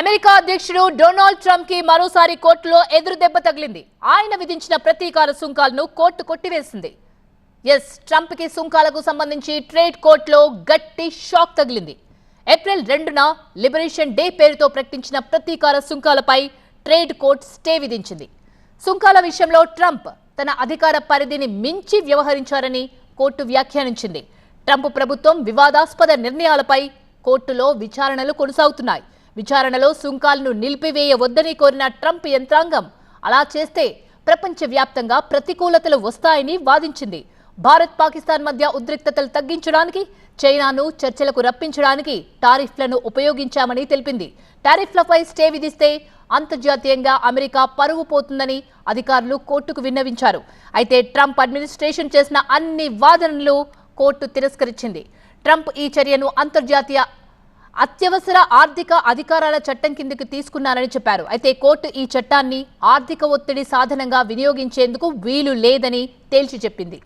America అధ్యక్షుడు Donald ట్రంప్కి మరోసారి కోర్టులో ఎదురు దెబ్బ తగిలింది. ఆయన విధించిన ప్రతీకార సుంకాలను కోర్టు కొట్టివేసింది. ఎస్ ట్రంప్కి సుంకాలకు సంబంధించి ట్రేడ్ కోర్టులో గట్టి షాక్ తగిలింది. ఏప్రిల్ రెండున లిబరేషన్ డే పేరుతో ప్రకటించిన ప్రతీకార సుంకాలపై ట్రేడ్ కోర్ట్ స్టే విధించింది. సుంకాల విషయంలో ట్రంప్ తన అధికార పరిధిని మించి వ్యవహరించారని కోర్టు వ్యాఖ్యానించింది. ట్రంప్ ప్రభుత్వం వివాదాస్పద నిర్ణయాలపై కోర్టులో విచారణలు కొనసాగుతున్నాయి. విచారణలో సుంకాలను నిలిపివేయవద్దని కోరిన ట్రంప్ యంత్రాంగం అలా చేస్తే ప్రపంచవ్యాప్తంగా ప్రతికూలతలు వస్తాయని వాదించింది. భారత్ పాకిస్తాన్ మధ్య ఉద్రిక్తతలు తగ్గించడానికి చైనాను చర్చలకు రప్పించడానికి టారిఫ్లను ఉపయోగించామని తెలిపింది. టారిఫ్లపై స్టే విధిస్తే అంతర్జాతీయంగా అమెరికా పరువు పోతుందని అధికారులు కోర్టుకు విన్నవించారు. అయితే ట్రంప్ అడ్మినిస్ట్రేషన్ చేసిన అన్ని వాదనలు కోర్టు తిరస్కరించింది. ట్రంప్ ఈ చర్యను అంతర్జాతీయ అత్యవసర ఆర్థిక అధికారాల చట్టం కిందకి తీసుకున్నారని చెప్పారు. అయితే కోర్టు ఈ చట్టాన్ని ఆర్థిక ఒత్తిడి సాధనంగా వినియోగించేందుకు వీలు లేదని తేల్చి చెప్పింది.